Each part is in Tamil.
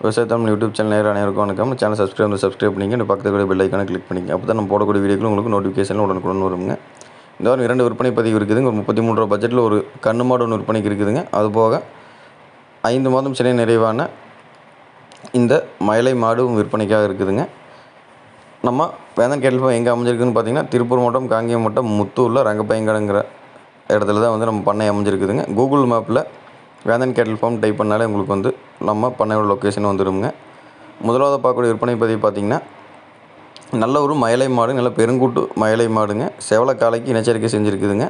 விவசாயத்தமிழ் யூடியூப் சேனல் நேரம் அனைவருக்கும் வணக்கம். சேனல் சப்ஸ்கிரைப் வந்து சப்ஸ்கிரைப் பண்ணிங்க இந்த பக்கத்தில் கூட பெல் ஐக்கானை கிளிக் பண்ணிங்க அப்போ தான் நம்ம போடக்கூடிய வீடியோக்கள் உங்களுக்கு நோட்டிஃபிகேஷன் உடனுக்குடன் வருங்க. இந்த வாரம் இரண்டு விற்பனை பதிவு இருக்குதுங்க. ஒரு முப்பத்தி மூணு ரூபா பட்ஜெட்டில் ஒரு கண்ணு மாடு ஒன்று விற்பனைக்கு இருக்குதுங்க. அது போக ஐந்து மாதம் சினை நிறைவான இந்த மயிலை மாடும் விற்பனைக்காக இருக்குதுங்க. நம்ம வேந்தன் கேட்டல் எங்கே அமைஞ்சிருக்குதுன்னு பார்த்தீங்கன்னா திருப்பூர் மாவட்டம் காங்கேயம் மாவட்டம் முத்தூரில் ரங்கப்பயங்கடங்கிற இடத்துல தான் வந்து நம்ம பண்ணை அமைஞ்சிருக்குதுங்க. கூகுள் மேப்பில் வேந்தன் கேட்டல் ஃபார்ம் டைப் பண்ணாலே உங்களுக்கு வந்து நம்ம பண்ணையோட லொக்கேஷன் வந்துடுங்க முதலாவது பார்க்கக்கூடிய விற்பனை பதிவு பார்த்திங்கன்னா நல்ல ஒரு மயிலை மாடு நல்ல பெருங்கூட்டு மயிலை மாடுங்க. செவலக்காலைக்கு இனச்சரிக்கை செஞ்சுருக்குதுங்க.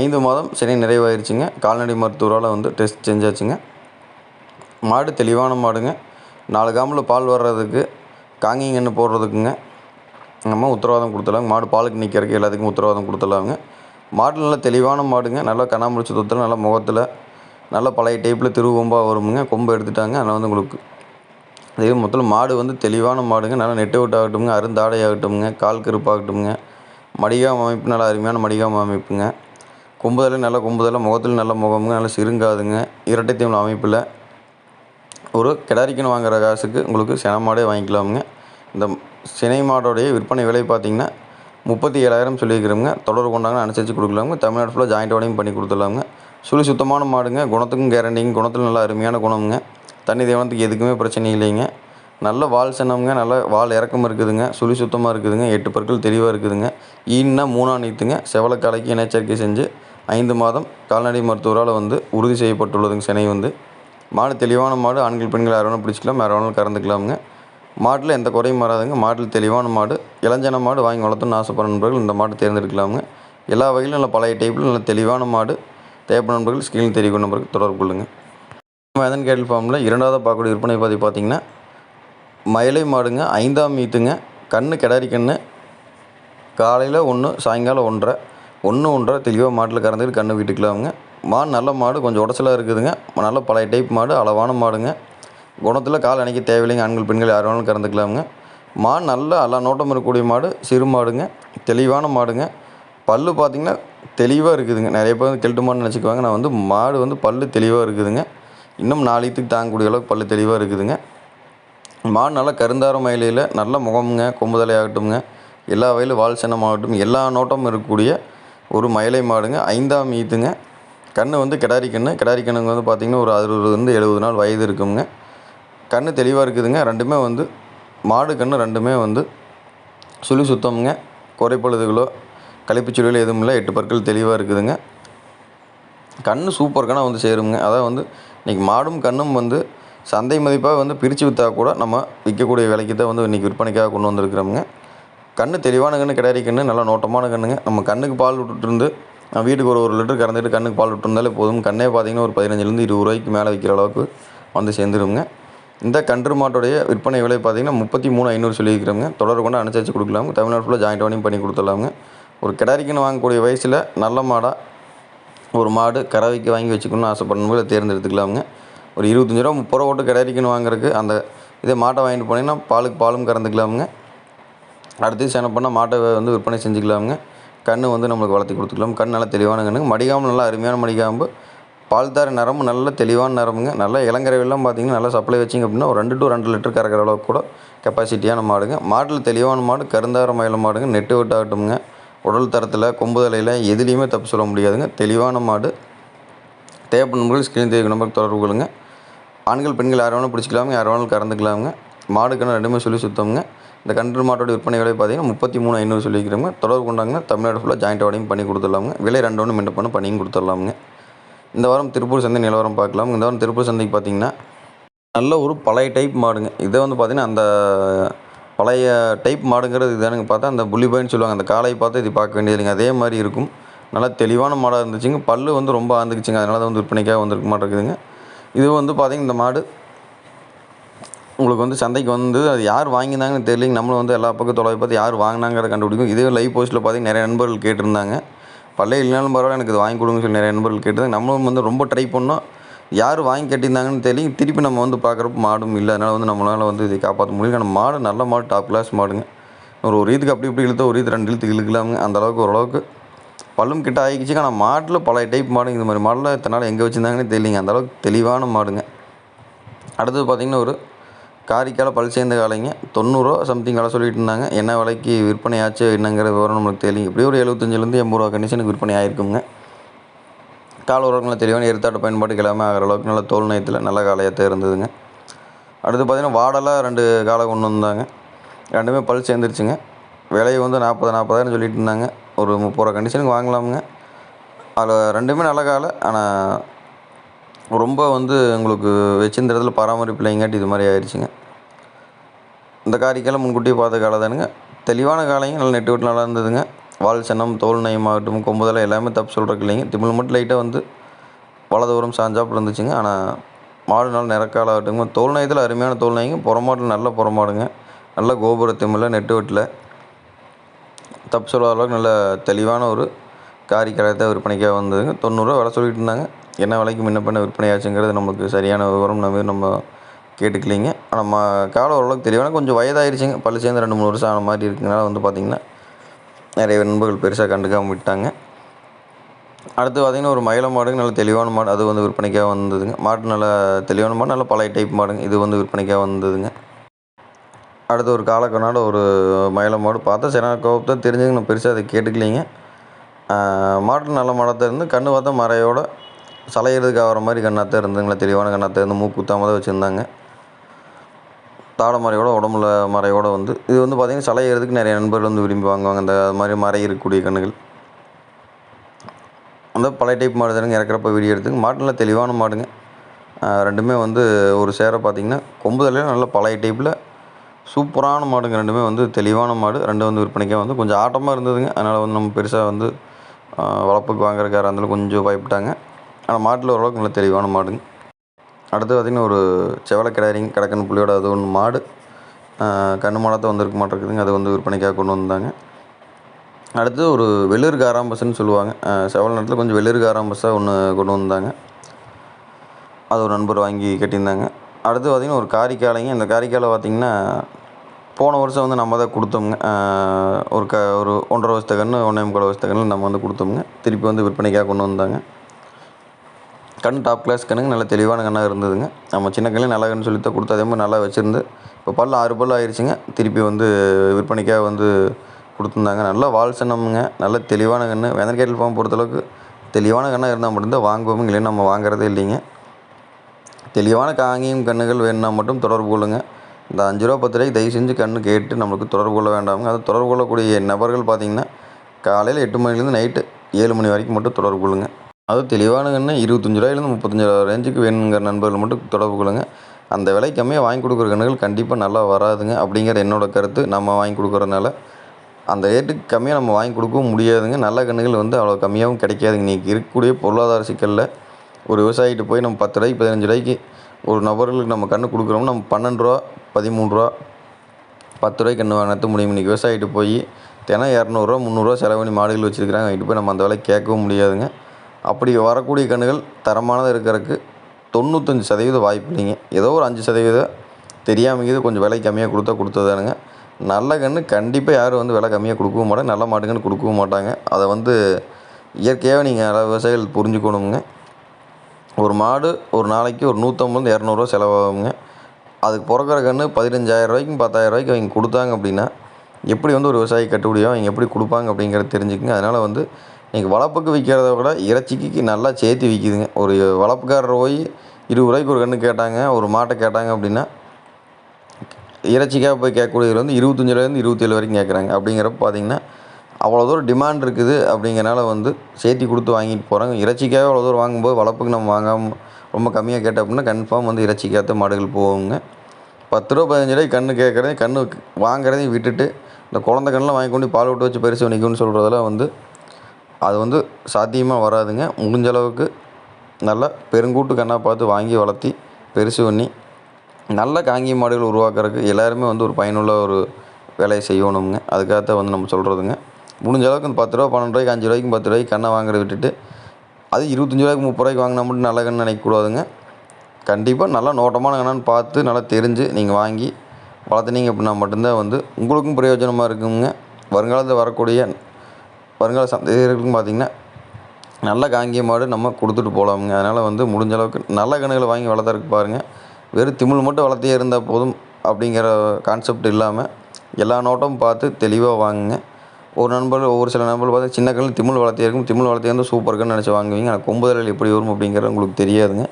ஐந்து மாதம் சரி நிறைவாயிருச்சுங்க. கால்நடை மருத்துவரால் வந்து டெஸ்ட் செஞ்சாச்சுங்க. மாடு தெளிவான மாடுங்க. நாலு காம்பில் பால் வர்றதுக்கு காங்கிங்கன்னு போடுறதுக்குங்க. நம்ம உத்தரவாதம் கொடுத்துடலாங்க. மாடு பாலுக்கு நிற்கிறதுக்கு எல்லாத்துக்கும் உத்தரவாதம் கொடுத்துடலாங்க. மாடு நல்லா தெளிவான மாடுங்க. நல்லா கண்ணாமூச்சி தொத்தில் நல்லா முகத்தில் நல்லா பழைய டைப்பில் திருவொம்பாக வருமுங்க. கொம்பு எடுத்துட்டாங்க. அதனால் வந்து உங்களுக்கு அதே மொத்தத்தில் மாடு வந்து தெளிவான மாடுங்க. நல்லா நெட்டு விட்டு ஆகட்டும்ங்க அருந்தாடை ஆகட்டும்ங்க கால் கருப்பாகட்டும்ங்க. மடிகாம் அமைப்பு நல்லா அருமையான மடிகாம் அமைப்புங்க. கொம்புதலை நல்ல கொம்புதலை முகத்தில் நல்ல முகமுங்க. நல்லா சிறுங்காதுங்க. இரட்டை தீவன அமைப்பில் ஒரு கிடாரிக்கன் வாங்குற காசுக்கு உங்களுக்கு சினை மாடே வாங்கிக்கலாமுங்க. இந்த சினை மாடோடைய விற்பனை விலை பார்த்தீங்கன்னா முப்பத்தி ஏழாயிரம் சொல்லியிருக்கிறோங்க தொடர்பு கொண்டாங்கன்னு அனுசரித்து கொடுக்கலாங்க தமிழ்நாடு ஃபுல்லாக ஜாயிண்ட் வடையும் பண்ணி கொடுத்துடலாமுங்க. சுழி சுத்தமான மாடுங்க. குணத்துக்கும் கேரண்டிங்க குணத்தில் நல்லா அருமையான குணமுங்க. தண்ணி தேவனத்துக்கு எதுக்குமே பிரச்சனை இல்லைங்க. நல்ல வால் சின்னமுங்க. நல்ல வால் இறக்கம் இருக்குதுங்க. சுழி சுத்தமாக இருக்குதுங்க. எட்டு பற்கள் தெளிவாக இருக்குதுங்க. ஈன்னா மூணா நீத்துங்க. செவலக்காலைக்கு இனச்சரிக்கை செஞ்சு ஐந்து மாதம் கால்நடை மருத்துவரால் வந்து உறுதி செய்யப்பட்டுள்ளதுங்க சினை வந்து. மாடு தெளிவான மாடு. ஆண்கள் பெண்கள் யார் வேணாலும் பிடிச்சிக்கலாம். யார் வேணாலும் கறந்துக்கலாமுங்க. மாட்டில் எந்த குறையும் வராதுங்க. மாட்டில் தெளிவான மாடு. இளஞ்சன மாடு வாங்கி வளர்த்துன்னு ஆசைப்படுற நண்பர்கள் இந்த மாடு தேர்ந்தெடுக்கலாமுங்க. எல்லா வகையிலும் நல்ல பழைய டைப்பில் நல்ல தெளிவான மாடு. தேவைப்படும் நண்பர்கள் ஸ்கிரீன் தெரியும் நம்பருக்கு தொடர்பு கொள்ளுங்கள் மேதன் கேட்டல் ஃபார்மில் இரண்டாவது பார்க்கக்கூடிய விற்பனை பதிவு பார்த்தீங்கன்னா மயிலை மாடுங்க ஐந்தாம் மீத்துங்க கண்ணு கிடாரி கண்ணு காலையில் ஒன்று சாயங்காலம் ஒன்றரை ஒன்று ஒன்றரை தெளிவாக மாட்டில் கறந்துட்டு கண்ணு வீட்டுக்கலாமுங்க மாடு நல்ல மாடு கொஞ்சம் உடச்சலாக இருக்குதுங்க. நல்ல பழைய டைப் மாடு அளவான மாடுங்க. குணத்தில் கால் அணைக்க தேவையில்லைங்க. ஆண்கள் பெண்கள் யார் வேணாலும் கறந்துக்கலாமுங்க. மாடு நல்ல எல்லா நோட்டம் இருக்கக்கூடிய மாடு சிறு மாடுங்க தெளிவான மாடுங்க. பல்லு பார்த்திங்கன்னா தெளிவாக இருக்குதுங்க. நிறைய பேர் வந்து மாடுன்னு நினச்சிக்குவாங்க. நான் வந்து மாடு வந்து பல்லு தெளிவாக இருக்குதுங்க. இன்னும் நாளையத்துக்கு தாங்கக்கூடிய அளவுக்கு பல்லு தெளிவாக இருக்குதுங்க. மாடு நல்லா கருந்தார மயிலையில் நல்ல முகமுங்க. கொம்புதலை ஆகட்டும்ங்க. எல்லா வயலும் வால் சின்னமாகட்டும் எல்லா நோட்டமும் இருக்கக்கூடிய ஒரு மயிலை மாடுங்க. ஐந்தாம் ஈத்துங்க. கண்ணு வந்து கிடாரி கண்ணு. கிடாரி கண்ணுங்க வந்து பார்த்திங்கன்னா ஒரு அறுபதுலேருந்து எழுபது நாள் வயது இருக்குங்க. கண்ணு தெளிவாக இருக்குதுங்க. ரெண்டுமே வந்து மாடு கன்று ரெண்டுமே வந்து சுழி சுத்தமுங்க. குறைப்பழுதுகளோ கழிப்புச்சுழிகளோ எதுவும் இல்லை. எட்டு பற்கள் தெளிவாக இருக்குதுங்க. கண் சூப்பர் கண்ணாக வந்து சேருங்க அதான் வந்து இன்றைக்கி மாடும் கண்ணும் வந்து சந்தை மதிப்பாக வந்து பிரித்து விற்றா கூட நம்ம விற்கக்கூடிய விலைக்கு தான் வந்து இன்றைக்கி விற்பனைக்காக கொண்டு வந்திருக்கிறோமுங்க. கண்ணு தெளிவான கண்ணு கிடையாது கண்ணு நல்லா நோட்டமான கண்ணுங்க. நம்ம கண்ணுக்கு பால் விட்டுட்டு வீட்டுக்கு ஒரு ஒரு லிட்டர் கறந்துட்டு கண்ணுக்கு பால் விட்டுருந்தாலே போதும். கண்ணே பார்த்தீங்கன்னா ஒரு பதினஞ்சுலேருந்து இருபது ரூபாய்க்கு மேலே விற்கிற அளவுக்கு வந்து சேர்ந்துருங்க இந்த கன்று மாட்டுடைய விற்பனை விலை பார்த்தீங்கன்னா முப்பத்தி மூணு ஐநூறு சொல்லியிருக்கிறோங்க தொடர்பு கொண்டு அனுசரித்து கொடுக்கலாம் தமிழ்நாடு ஃபுல்லாக ஜாயிண்ட் வணியும் பண்ணி கொடுத்துடலாங்க. ஒரு கிடாரிக்குன்னு வாங்கக்கூடிய வயசில் நல்ல மாடாக ஒரு மாடு கறவைக்கு வாங்கி வச்சுக்கணும்னு ஆசைப்படணும் தேர்ந்தெடுத்துக்கலாமுங்க ஒரு இருபத்தஞ்சி ரூபா முப்பது ரூபா போட்டு கிடாரிக்குன்னு வாங்குறதுக்கு அந்த இதே மாட்டை வாங்கிட்டு போனீங்கன்னா பாலுக்கு பாலும் கறந்துக்கலாமுங்க அடுத்து என்ன பண்ணால் மாட்டை வந்து விற்பனை செஞ்சுக்கலாமுங்க கண் வந்து நம்மளுக்கு வளர்த்தி கொடுத்துக்கலாம். கண் நல்லா தெளிவான கண்ணுங்க மடிகாம்பு நல்லா அருமையான மடிகாம்பு. பால் தார நரம்பு நல்ல தெளிவான நரம்புங்க நல்ல இளங்கரவெல்லாம் பார்த்தீங்கன்னா நல்லா சப்ளை வச்சிங்க அப்படின்னா ஒரு ரெண்டு டு ரெண்டு லிட்டர் கறக்கிற அளவுக்கு கூட கெப்பாசிட்டியான மாடுங்க. மாட்டில் தெளிவான மாடு கருந்தார மயில மாடுங்க. நெட்டு விட்டாகட்டும்ங்க உடல் தரத்தில் கொம்பு தலையில் எதுலேயுமே தப்பு சொல்ல முடியாதுங்க. தெளிவான மாடு. தேவைப்படும் நம்பர்கள் ஸ்க்ரீன் தேவை நம்பருக்கு தொடர்பு கொள்ளுங்க. ஆண்கள் பெண்கள் யார் வேணாலும் பிடிச்சிக்கலாமுங்க. யார் வேணாலும் கறந்துக்கலாமுங்க. மாடுக்கான ரெண்டுமே சொல்லி சுத்தமுங்க. இந்த கன்று மாட்டோட விற்பனை விலை பார்த்தீங்கன்னா முப்பத்தி மூணு ஐநூறு சொல்லிக்கிறோங்க தொடர்பு கொண்டாங்கன்னா தமிழ்நாடு ஃபுல்லாக ஜாயிண்ட் வாடையும் பண்ணி கொடுத்துடலாமுங்க. விலை ரெண்டு ஒன்று மின்ன பண்ண பண்ணியும் கொடுத்துடலாமுங்க. இந்த வாரம் திருப்பூர் சந்தை நிலவரம் பார்க்கலாம் இந்த வாரம் திருப்பூர் சந்தைக்கு பார்த்தீங்கன்னா நல்ல ஒரு பழைய டைப் மாடுங்க. இதை வந்து பார்த்திங்கன்னா அந்த பழைய டைப் மாடுங்கிறது இதானுங்க பார்த்தா அந்த புள்ளிபாயின்னு சொல்லுவாங்க அந்த காலை பார்த்து இது பார்க்க வேண்டியதுங்க. அதே மாதிரி இருக்கும். நல்லா தெளிவான மாடாக இருந்துச்சுங்க. பல்லு வந்து ரொம்ப ஆந்துக்குச்சுங்க. அதனால தான் வந்து விற்பனைக்காக வந்திருக்க மாட்டேங்குதுங்க இது வந்து பார்த்திங்கன்னா இந்த மாடு உங்களுக்கு வந்து சந்தைக்கு வந்து அது யார் வாங்கினாங்கன்னு தெரியலிங்க. நம்மளும் வந்து எல்லா பக்கம் தொலைவை பார்த்து யார் வாங்கினாங்கிறத கண்டுபிடிக்கும். இதே லைவ் போஸ்ட்டில் பார்த்தீங்கன்னா நிறைய நண்பர்கள் கேட்டிருந்தாங்க. பல்லே இல்லைனாலும் பரவாயில்ல எனக்கு இது வாங்கி கொடுங்கன்னு சொல்லி நிறைய நண்பர்கள் கேட்டிருந்தாங்க. நம்மளும் வந்து ரொம்ப ட்ரை பண்ணோம். யார் வாங்கி கட்டியிருந்தாங்கன்னு தெரியும் திருப்பி நம்ம வந்து பார்க்குறப்ப மாடும் இல்லை. அதனால் வந்து நம்மளால் வந்து இதை காப்பாற்ற முடியல. ஆனால் மாடு நல்ல மாடு டாப் கிளாஸ் மாடுங்க. ஒரு ஒரு இதுக்கு அப்படி இப்படி இழுத்து ஒரு இது ரெண்டு இழுத்து இழுக்கலாமுங்க. அந்த அளவுக்கு ஓரளவுக்கு பல்லும் கிட்ட ஆகிக்கிச்சு. ஆனால் மாட்டில் பழைய டைப் மாடுங்க. இந்த மாதிரி மாடில் இத்தனை நாள் எங்கே வச்சுருந்தாங்கன்னு தெரியலிங்க. அந்தளவுக்கு தெளிவான மாடுங்க. அடுத்தது பார்த்திங்கன்னா ஒரு காரிக்கால பல் சேர்ந்த காலைங்க தொண்ணூறுரூவா சம்திங் காலை சொல்லிட்டு இருந்தாங்க. என்ன விலைக்கு விற்பனை ஆச்சு என்னங்கிற விவரம் நம்மளுக்கு தெரியல எப்படியும் ஒரு எழுபத்தஞ்சிலேருந்து எண்பது ரூபா கண்டிஷனுக்கு விற்பனை ஆயிருக்குங்க. கால உரங்களை தெளிவான எருத்தாட்ட பயன்பாட்டுக்கு எல்லாமே ஆகிற அளவுக்கு நல்ல தோல் நயத்தில் நல்ல காலையாக இருந்ததுங்க அடுத்து பார்த்திங்கன்னா வாடலாக ரெண்டு காலை கொண்டு வந்தாங்க. ரெண்டுமே பல் சேர்ந்துருச்சுங்க. விலையை வந்து நாற்பது நாற்பதாயிரம் சொல்லிட்டு இருந்தாங்க. ஒரு முப்பது ரூபா கண்டிஷனுக்கு வாங்கலாமுங்க. அதில் ரெண்டுமே நல்ல காலை. ஆனால் ரொம்ப வந்து உங்களுக்கு வச்சிருந்த இடத்துல பராமரிப்பு இல்லைங்காட்டி இது மாதிரி ஆயிடுச்சுங்க இந்த காரிக்கெல்லாம் முன்கூட்டியே பார்த்த காலை தானுங்க. தெளிவான காலையும் நல்ல நெட்டு விட்டு நல்லா இருந்ததுங்க. வால் சன்னம் தோல் நயமாகட்டும் கொம்புதலை எல்லாமே தப்பு சொல்கிறக்கு இல்லைங்க. திமிழ் மட்டும் லைட்டாக வந்து வலதுபுறம் சாஞ்சாப்பில் இருந்துச்சுங்க ஆனால் மாடு நாள் நிறக்கால நிறக்காலாகட்டுங்க தோல் நயத்தில் அருமையான தோல் நயங்க. புறமாட்டில் நல்ல புறமாடுங்க. நல்ல கோபுர திமிழில் நெட்டு வெட்டில். தப்பு சொல்லாத அளவுக்கு நல்ல தெளிவான ஒரு காரி கரையத்தை விற்பனைக்காக வந்ததுங்க. தொண்ணூறுரூவா விலை சொல்லிட்டு இருந்தாங்க. என்ன விலைக்கு முன்ன பண்ண விற்பனை ஆச்சுங்கிறது நமக்கு சரியான விவரம் நம்ம நம்ம கேட்டுக்கலிங்க. ஆனால் ம காலம் ஓரளவுக்கு தெளிவான கொஞ்சம் வயதாயிருச்சுங்க. பல்லு சேர்ந்து ரெண்டு மூணு வருஷம் ஆன மாதிரி இருக்கிறனால வந்து பார்த்திங்கன்னா நிறைய நண்பர்கள் பெருசாக கண்டுக்காமல் விட்டாங்க. அடுத்து பார்த்திங்கன்னா ஒரு மயில மாடுங்க நல்ல தெளிவான மாடு அது வந்து விற்பனைக்காக வந்ததுங்க. மாடு நல்ல தெளிவான மாடு நல்ல பழைய டைப் மாடுங்க இது வந்து விற்பனைக்காக வந்ததுங்க. அடுத்து ஒரு காலக்கண்ணாட ஒரு மயில மாடு பார்த்தா சரி கோபத்தை தெரிஞ்சுங்க நான் பெருசாக அதை கேட்டுக்கலிங்க. மாட்டு நல்ல மாடத்தை இருந்து கண்ணு பார்த்தா மறையோட சலையிறதுக்கு ஆகிற மாதிரி கண்ணாத்தான் இருந்துங்களா தெளிவான கண்ணாத்தான் இருந்து மூக்கு குத்தாமல் தான் வச்சுருந்தாங்க. தாடை மறையோட உடம்புல மறையோட வந்து இது வந்து பார்த்திங்கன்னா சலையிறதுக்கு நிறைய நண்பர்கள் வந்து விரும்பி வாங்குவாங்க. அந்த மாதிரி மறை இருக்கக்கூடிய கண்ணுகள். அந்த பழைய டைப் மாடு தானுங்க இறக்குறப்ப வீடியோ எடுத்துங்க. மாட்டில் தெளிவான மாடுங்க. ரெண்டுமே வந்து ஒரு சேர பார்த்திங்கன்னா கொம்புதலையும் நல்ல பழைய டைப்பில் சூப்பரான மாடுங்க. ரெண்டுமே வந்து தெளிவான மாடு. ரெண்டும் வந்து விற்பனைக்காக வந்து கொஞ்சம் ஆட்டமாக இருந்ததுங்க. அதனால் வந்து நம்ம பெருசாக வந்து வளர்ப்புக்கு வாங்குறக்கார இருந்தாலும் கொஞ்சம் பயப்பட்டாங்க. ஆனால் மாட்டில் ஓரளவுக்கு நல்ல தெளிவான மாடுங்க. அடுத்து பார்த்திங்கன்னா ஒரு செவலை கிடாரிங் கடக்கன் புள்ளியோட அது ஒன்று மாடு கண்ணு மாடத்தை வந்திருக்க மாட்டேங்குதுங்க அது வந்து விற்பனைக்காக கொண்டு வந்தாங்க. அடுத்து ஒரு வெளிர் காராம்பஸ்ன்னு சொல்லுவாங்க. செவல் நேரத்தில் கொஞ்சம் வெளிர் காராம்பஸாக ஒன்று கொண்டு வந்தாங்க. அது ஒரு நண்பர் வாங்கி கட்டியிருந்தாங்க. அடுத்து பார்த்திங்கன்னா ஒரு காரிக்காலைங்க. இந்த காரிக்காலை பார்த்திங்கன்னா போன வருஷம் வந்து நம்ம தான் கொடுத்தோம்ங்க. ஒரு க ஒரு ஒன்றரை வருஷத்துக்கன்னு கன்று ஒன்றே முக்கால் வருஷத்துக்கன்னு கன்று நம்ம வந்து கொடுத்தோம்ங்க. திருப்பி வந்து விற்பனைக்காக கொண்டு வந்தாங்க. கண் டாப் கிளாஸ் கண்ணுங்க நல்ல தெளிவான கண்ணாக இருந்ததுங்க. நம்ம சின்ன கண்ணில் நல்ல கண்ணு சொல்லி தான் கொடுத்து அதே மாதிரி நல்லா வச்சுருந்து இப்போ பல் ஆறு பல் ஆயிடுச்சுங்க திருப்பி வந்து விற்பனைக்காக வந்து கொடுத்துருந்தாங்க. நல்லா வால் சின்னமுங்க. நல்ல தெளிவான கன்று வெந்தர்கேட்டில் ஃபார்ம் பொறுத்தளவுக்கு தெளிவான கண்ணாக இருந்தால் மட்டும்தான் வாங்குவோம் இல்லைன்னு நம்ம வாங்குறதே இல்லைங்க. தெளிவான காங்கியும் கண்ணுகள் வேணும்னா மட்டும் தொடர்பு கொள்ளுங்கள் இந்த அஞ்சு ரூபா பத்து ரூபாய்க்கு தயவு செஞ்சு கண்ணு கேட்டு நம்மளுக்கு தொடர்பு கொள்ள வேண்டாமுங்க. அது தொடர்பு கொள்ளக்கூடிய நபர்கள் பார்த்திங்கன்னா காலையில் எட்டு மணிலேருந்து நைட்டு ஏழு மணி வரைக்கும் மட்டும் தொடர்பு கொள்ளுங்கள் அதுவும் தெளிவான கன்று இருபத்தஞ்சி ரூபாயிலேருந்து முப்பத்தஞ்சு ரூபா ரேஞ்சுக்கு வேணுங்கிற நண்பர்கள் மட்டும் தொடர்பு கொள்ளுங்கள் அந்த விலை கம்மியாக வாங்கி கொடுக்குற கன்றுகள் கண்டிப்பாக நல்லா வராதுங்க. அப்படிங்கிற என்னோடய கருத்து. நம்ம வாங்கி கொடுக்குறதுனால அந்த ரேட்டுக்கு கம்மியாக நம்ம வாங்கி கொடுக்கவும் முடியாதுங்க. நல்ல கன்றுகள் வந்து அவ்வளோ கம்மியாகவும் கிடைக்காதுங்க. இன்றைக்கி இருக்கக்கூடிய பொருளாதார சிக்கலில் ஒரு விவசாயிகிட்ட போய் நம்ம பத்து ரூபாய்க்கு பதினஞ்சு ரூபாய்க்கு ஒரு நபர்களுக்கு நம்ம கன்று கொடுக்குறோம் நம்ம பன்னெண்டு ரூபா பதிமூணு ரூபா பத்து ரூபாய்க்கு கன்று வாங்கினது முடியும். இன்றைக்கி விவசாயிகிட்ட போய் தினம் இரநூறுவா முந்நூறுரூவா செலவு பண்ணி மாடுகள் வச்சுருக்கிறாங்க. வாங்கிட்டு போய் நம்ம அந்த விலை கேட்கவும் முடியாதுங்க. அப்படி வரக்கூடிய கன்றுகள் தரமானதாக இருக்கிறதுக்கு தொண்ணூத்தஞ்சு சதவீதம் வாய்ப்பு இல்லைங்க. ஏதோ ஒரு அஞ்சு சதவீதம் தெரியாமல் இது கொஞ்சம் விலை கம்மியாக கொடுத்தா கொடுத்ததானுங்க. நல்ல கன்று கண்டிப்பாக யாரும் வந்து விலை கம்மியாக கொடுக்கவும் மாட்டாங்க. நல்ல மாட்டுங்கன்னு கொடுக்கவும் மாட்டாங்க. அதை வந்து இயற்கையாகவே நீங்கள் விவசாயிகள் புரிஞ்சுக்கணுங்க. ஒரு மாடு ஒரு நாளைக்கு ஒரு நூற்றம்பது இரநூறுவா செலவாகுங்க. அதுக்கு பிறக்கிற கன்று பதினஞ்சாயிரம் ரூபாய்க்கும் பத்தாயிரம் ரூபாய்க்கு அவங்க கொடுத்தாங்க அப்படின்னா எப்படி வந்து ஒரு விவசாயி கட்டுப்படியாக அவங்க எப்படி கொடுப்பாங்க அப்படிங்கிறத தெரிஞ்சுக்கங்க. அதனால் வந்து இன்றைக்கி வளர்ப்புக்கு விற்கிறத விட இறைச்சிக்கு நல்லா சேர்த்து விற்கிதுங்க ஒரு வளர்ப்புக்காரர் போய் இருபது ரூபாய்க்கு ஒரு கன்று கேட்டாங்க ஒரு மாட்டை கேட்டாங்க அப்படின்னா இறைச்சிக்காக போய் கேட்கக்கூடியது வந்து இருபத்தஞ்சிலேருந்து இருபத்தேழு வரைக்கும் கேட்குறாங்க. அப்படிங்கிறப்ப பார்த்தீங்கன்னா அவ்வளோ தூரம் டிமாண்ட் இருக்குது அப்படிங்கிறனால வந்து சேர்த்தி கொடுத்து வாங்கிட்டு போகிறாங்க இறைச்சிக்காக அவ்வளோ தூரம் வாங்கும்போது வளர்ப்புக்கு நம்ம வாங்காமல் ரொம்ப கம்மியாக கேட்டோம் அப்படின்னா கன்ஃபார்ம் வந்து இறைச்சிக்காக மாடுகள் போகுங்க. பத்து ரூபா பதினஞ்சு ரூபாய்க்கு கன்று கேட்குறதையும் கன்று வாங்குறதையும் விட்டுட்டு இந்த குழந்த கண்ணெலாம் வாங்கி கொண்டு பால் விட்டு வச்சு பெருசு நிற்கும்னு சொல்கிறதெல்லாம் வந்து அது வந்து சாத்தியமாக வராதுங்க. முடிஞ்ச அளவுக்கு நல்லா பெருங்கூட்டு கன்னாக பார்த்து வாங்கி வளர்த்தி பெருசு பண்ணி நல்ல காங்கி மாடுகள் உருவாக்குறதுக்கு எல்லாருமே வந்து ஒரு பயனுள்ள ஒரு வேலையை செய்யணுங்க அதுக்காகத்தான் வந்து நம்ம சொல்கிறதுங்க முடிஞ்ச அளவுக்கு இந்த பத்து ரூபா பன்னெண்டு ரூபாய்க்கு அஞ்சு ரூபாய்க்கு பத்து ரூபாய்க்கு கண்ணை வாங்குறத விட்டுட்டு அது இருபத்தஞ்சி ரூபாய்க்கு முப்பது ரூபாய்க்கு வாங்கினா மட்டும் நல்ல கன்று நினைக்கக்கூடாதுங்க கண்டிப்பாக நல்லா நோட்டமான கண்ணான்னு பார்த்து நல்லா தெரிஞ்சு நீங்கள் வாங்கி வளர்த்துனீங்க அப்படின்னா மட்டும்தான் வந்து உங்களுக்கும் பிரயோஜனமாக இருக்குங்க. வருங்காலத்தில் வரக்கூடிய வருங்கால சந்ததியர்களுக்கும் பார்த்திங்கன்னா நல்ல காங்கிய மாடு நம்ம கொடுத்துட்டு போகலாமுங்க அதனால் வந்து முடிஞ்ச அளவுக்கு நல்ல கணுகளை வாங்கி வளர்த்துறதுக்கு பாருங்கள் வெறும் திமிழ் மட்டும் வளர்த்தியே இருந்தால் போதும் அப்படிங்கிற கான்செப்ட் இல்லாமல் எல்லா நோட்டும் பார்த்து தெளிவாக வாங்குங்க. ஒரு நண்பர்கள் ஒவ்வொரு சில நண்பர்கள் பார்த்து சின்ன கண்ணில் திமிழ் வளர்த்தே இருக்கும். திமிழ் வளர்த்தியா வந்து சூப்பர் இருக்குன்னு நினச்சி வாங்குவீங்க. ஆனால் கொம்புதல் எப்படி வரும் அப்படிங்கிறது உங்களுக்கு தெரியாதுங்க.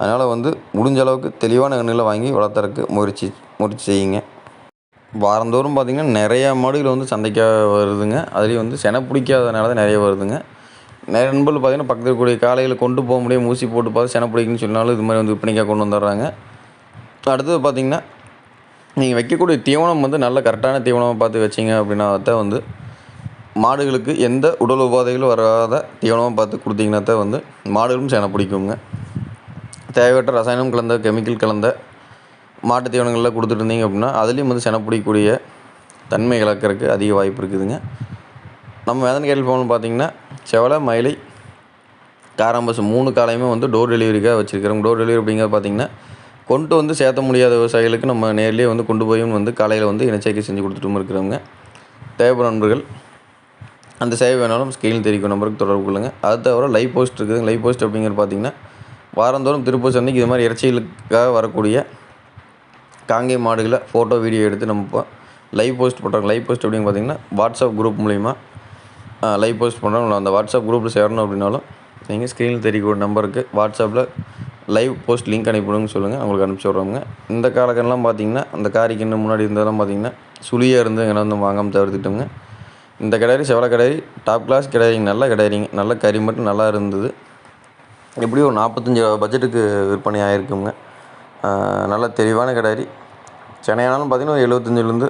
அதனால் வந்து முடிஞ்ச அளவுக்கு தெளிவான கண்ணில் வாங்கி வளர்த்துறதுக்கு முயற்சி முயற்சி செய்யுங்க. வாரந்தோறும் பார்த்திங்கன்னா நிறையா மாடுகள் வந்து சந்தைக்காக வருதுங்க. அதுலேயும் வந்து செனை பிடிக்காதனால தான் நிறைய வருதுங்க. நிறைய நண்பர்கள் பார்த்திங்கன்னா பக்கத்தில் இருக்கக்கூடிய காலையில் கொண்டு போக முடியும் ஊசி போட்டு பார்த்து செனை பிடிக்குன்னு சொன்னாலும் இது மாதிரி வந்து விற்பனைக்காக கொண்டு வந்துடுறாங்க. அடுத்தது பார்த்திங்கன்னா நீங்கள் வைக்கக்கூடிய தீவனம் வந்து நல்ல கரெக்டான தீவனமாக பார்த்து வச்சிங்க அப்படின்னா தான் வந்து மாடுகளுக்கு எந்த உடல் உபாதைகளும் வராத தீவனமாக பார்த்து கொடுத்தீங்கன்னா தான் வந்து மாடுகளும் செனை பிடிக்குங்க. தேவையற்ற ரசாயனம் கலந்த கெமிக்கல் கலந்த மாட்டு தீவனங்கள்லாம் கொடுத்துட்டு இருந்தீங்க அப்படின்னா அதுலேயும் வந்து செனை பிடிக்கக்கூடிய தன்மை இழக்கிறதுக்கு அதிக வாய்ப்பு இருக்குதுங்க. நம்ம வேதனை கேள்வி ஃபார்மில் பார்த்தீங்கன்னா செவலை மயிலை காராம்பசு மூணு காலையுமே வந்து டோர் டெலிவரிக்காக வச்சுருக்கிறோம். டோர் டெலிவரி அப்படிங்கிறது பார்த்தீங்கன்னா கொண்டு வந்து சேர்த்த முடியாத விவசாயிகளுக்கு நம்ம நேர்லேயே வந்து கொண்டு போயும் வந்து காலையில் வந்து இனச்சேர்க்கை செஞ்சு கொடுத்துட்டும் இருக்கிறவங்க தேவைப்படும் நண்பர்கள் அந்த சேவை வேணாலும் ஸ்கெயில் தெரிவிக்கும் நம்பருக்கு தொடர்பு கொள்ளுங்கள் அது தவிர லைவ் போஸ்ட் இருக்குதுங்க. லைவ் போஸ்ட் அப்படிங்கிறது பார்த்தீங்கன்னா வாரந்தோறும் திருப்பூர் சந்தைக்கு இது மாதிரி இறைச்சிகளுக்காக வரக்கூடிய காங்கை மாடுகளை ஃபோட்டோ வீடியோ எடுத்து நம்ம இப்போ லைவ் போஸ்ட் பண்ணுறாங்க லைவ் போஸ்ட் அப்படின்னு பார்த்தீங்கன்னா வாட்ஸ்அப் குரூப் மூலிமா லைவ் போஸ்ட் பண்ணுறோம் அந்த வாட்ஸ்அப் குரூப்பில் சேரணும் அப்படின்னாலும் நீங்கள் ஸ்க்ரீனில் தெரியக்கூடிய நம்பருக்கு வாட்ஸ்அப்பில் லைவ் போஸ்ட் லிங்க் அனுப்பிவிடுங்க சொல்லுங்கள் உங்களுக்கு அனுப்பிச்சி விட்றோங்க இந்த காலக்கெல்லாம் பார்த்தீங்கன்னா அந்த காரிக்கு இன்னும் முன்னாடி இருந்ததெல்லாம் பார்த்தீங்கன்னா சுழியாக இருந்து எங்கே வந்து வாங்காமல் தவிர்த்துட்டோங்க. இந்த கிடையாது செவலை கிடையாது டாப் கிளாஸ் கிடையாதுங்க நல்லா கிடையாதுங்க நல்ல கறி மட்டும் நல்லா இருந்தது. எப்படியும் ஒரு நாற்பத்தஞ்சு பட்ஜெட்டுக்கு விற்பனை ஆகிருக்குங்க நல்ல தெளிவான கிடாரி சென்னையானாலும் பார்த்தீங்கன்னா ஒரு எழுபத்தஞ்சிலேருந்து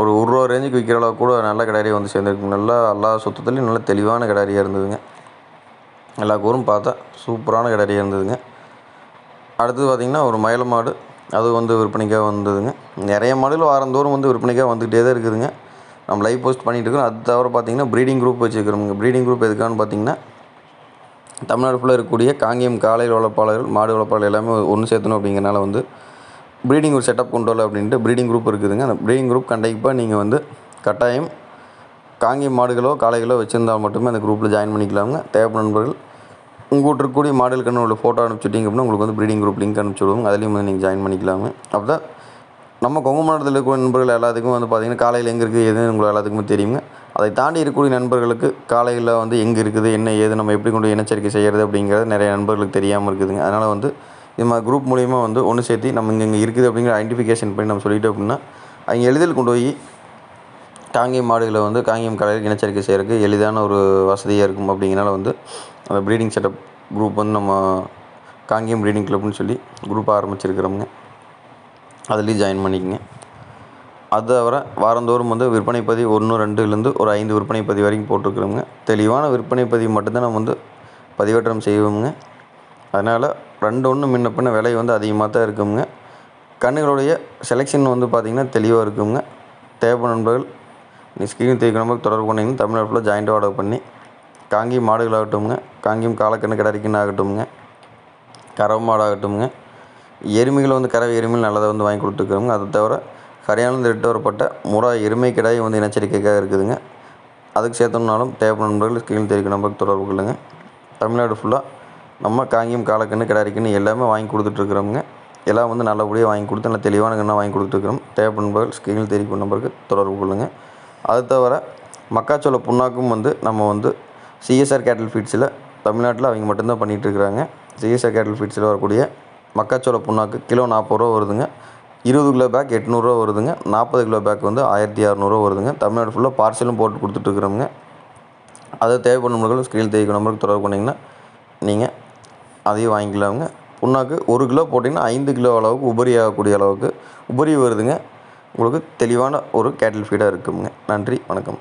ஒரு ஒரு ரூபா ரேஞ்சுக்கு விற்கிற அளவுக்கு கூட நல்ல கிடாரியாக வந்து சேர்ந்துருக்கு. நல்லா எல்லா சுத்தத்துலேயும் நல்ல தெளிவான கிடாரியாக இருந்ததுங்க. எல்லா கூறும் பார்த்தா சூப்பரான கிடாரியாக இருந்ததுங்க. அடுத்தது பார்த்திங்கன்னா ஒரு மயில மாடு. அது வந்து விற்பனைக்காக வந்ததுங்க. நிறைய மாடுகள் வாரந்தோறும் வந்து விற்பனைக்காக வந்துக்கிட்டே தான் இருக்குதுங்க. நம்ம லைவ் போஸ்ட் பண்ணிகிட்டு இருக்கிறோம் அது தவிர பார்த்திங்கன்னா ப்ரீடிங் குரூப் வச்சுருக்கிறோம் ப்ரீடிங் குரூப் எதுக்கான்னு பார்த்திங்கன்னா தமிழ்நாடு ஃபுல்லாக இருக்கக்கூடிய காங்கேயம் காலை வளர்ப்பாளர்கள் மாடு வளர்ப்பாளர்கள் எல்லாமே ஒன்று சேர்த்தணும் அப்படிங்கிறனால வந்து ப்ரீடிங் ஒரு செட்டப் கொண்டு வரல அப்படின்ட்டு ப்ரீடிங் குரூப் இருக்குதுங்க. அந்த ப்ரீடிங் குரூப் கண்டிப்பாக நீங்கள் வந்து கட்டாயம் காங்கேயம் மாடுகளோ காளைகளோ வச்சுருந்தால் மட்டுமே அந்த குரூப்பில் ஜாயின் பண்ணிக்கலாமுங்க. தேவைப்படும் நண்பர்கள் உங்கள் வீட்டு இருக்கக்கூடிய மாடல் கண்ணோட ஃபோட்டோ அனுப்பிச்சிட்டிங்க அப்படின்னா உங்களுக்கு வந்து ப்ரீடிங் குரூப் லிங்க் அனுப்பிச்சி விடுவோம். அதுலேயும் வந்து நீங்கள் ஜாயின் பண்ணிக்கலாங்க அப்போ தான் நம்ம கொங்கு மாவட்டத்தில் இருக்கிற நண்பர்கள் எல்லாத்துக்கும் வந்து பார்த்திங்கன்னா காலையில் எங்கே இருக்குது எதுன்னு உங்களுக்கு எல்லாத்துக்குமே தெரியுங்க. அதை தாண்டி இருக்கக்கூடிய நண்பர்களுக்கு காலையில் வந்து எங்கே இருக்குது என்ன ஏது நம்ம எப்படி கொண்டு இனச்சரிக்கை செய்கிறது அப்படிங்கிறது நிறைய நண்பர்களுக்கு தெரியாமல் இருக்குதுங்க. அதனால் வந்து இது மாதிரி குரூப் மூலிமா வந்து ஒன்று சேர்த்து நம்ம இங்கே இங்கே இருக்குது அப்படிங்கிற ஐடென்டிஃபிகேஷன் பண்ணி நம்ம சொல்லிட்டோம் அப்படின்னா அவங்க எளிதில் கொண்டு போய் காங்கேயம் மாடுகளை வந்து காங்கேயம் கலையில் இனச்சரிக்கை செய்கிறதுக்கு எளிதான ஒரு வசதியாக இருக்கும் அப்படிங்கிறனால வந்து அந்த ப்ரீடிங் செட்டப் குரூப் வந்து நம்ம காங்கேயம் ப்ரீடிங் கிளப்னு சொல்லி குரூப் ஆரம்பிச்சிருக்கிறோமுங்க. அதுலேயும் ஜாயின் பண்ணிக்கங்க. அது தவிர வாரந்தோறும் வந்து விற்பனை பதிவு ஒன்று ரெண்டுலேருந்து ஒரு ஐந்து விற்பனை பதிவு வரைக்கும் போட்டிருக்கிறோங்க தெளிவான விற்பனை பதிவு மட்டும்தான் நம்ம வந்து பதிவேற்றம் செய்வோமுங்க. அதனால் ரெண்டு ஒன்று முன்ன பின்ன விலை வந்து அதிகமாக தான் இருக்குங்க. கண்ணுகளுடைய செலெக்ஷன் வந்து பார்த்திங்கன்னா தெளிவாக இருக்குங்க. தேவை நண்பர்கள் நீ ஸ்க்ரீன் தேய்க்க நம்பருக்கு தொடர்பு பண்ணிங்கன்னா தமிழ்நாடு ஜாயிண்ட் ஆர்டர் பண்ணி காங்கேயம் மாடுகளாகட்டும்ங்க காங்கியும் காலக்கண்ணு கிடாரிக்கன்னு ஆகட்டும்ங்க. கறவை மாடாகட்டும்ங்க எருமைகள் வந்து கறவை எருமைகள் நல்லதாக வந்து வாங்கி கொடுத்துருக்குறோங்க அதை தவிர ஹரியானிலிருந்து எட்டு வரப்பட்ட முறா எருமை கிடாய் வந்து இனச்சரிக்கைக்காக இருக்குதுங்க. அதுக்கு சேர்த்தோம்னாலும் தேவை நண்பர்கள் ஸ்க்ரீன் தெரிவிக்க நம்பருக்கு தொடர்பு கொள்ளுங்க. தமிழ்நாடு ஃபுல்லாக நம்ம காங்கியம் காலக்கண்ணு கிடாரிக்கண்ணு எல்லாமே வாங்கி கொடுத்துட்ருக்குறோங்க எல்லாம் வந்து நல்லபடியாக வாங்கி கொடுத்து நல்ல தெளிவான கண்ணாக வாங்கி கொடுத்துருக்குறோம் தேவை நண்பர்கள் ஸ்க்ரீனில் தெரிவிக்கும் நம்பருக்கு தொடர்பு கொள்ளுங்கள் அது தவிர மக்காச்சோள புண்ணாக்கும் வந்து நம்ம வந்து சிஎஸ்ஆர் கேட்டில் ஃபீட்ஸில் தமிழ்நாட்டில் அவங்க மட்டும்தான் பண்ணிகிட்டு இருக்கிறாங்க சிஎஸ்ஆர் கேட்டில் ஃபீட்ஸில் வரக்கூடிய மக்காச்சோள புண்ணாக்கு கிலோ நாற்பது ரூபா வருதுங்க. இருபது கிலோ பேக் எட்நூறுரூவா வருதுங்க. நாற்பது கிலோ பேக் வந்து ஆயிரத்தி அறநூறுவா வருதுங்க. தமிழ்நாடு ஃபுல்லாக பார்சலும் போட்டு கொடுத்துட்ருக்குறோங்க அதை தேவைப்படும் நண்பர்கள் ஸ்க்ரீன் தேவை நம்பருக்கு தொடர்பு பண்ணிங்கன்னா நீங்கள் அதையும் வாங்கிக்கலாமுங்க. புண்ணாக்கு ஒரு கிலோ போட்டிங்கன்னா ஐந்து கிலோ அளவுக்கு உபரி ஆகக்கூடிய அளவுக்கு உபரி வருதுங்க. உங்களுக்கு தெளிவான ஒரு கேட்டில் ஃபீடாக இருக்குங்க. நன்றி வணக்கம்.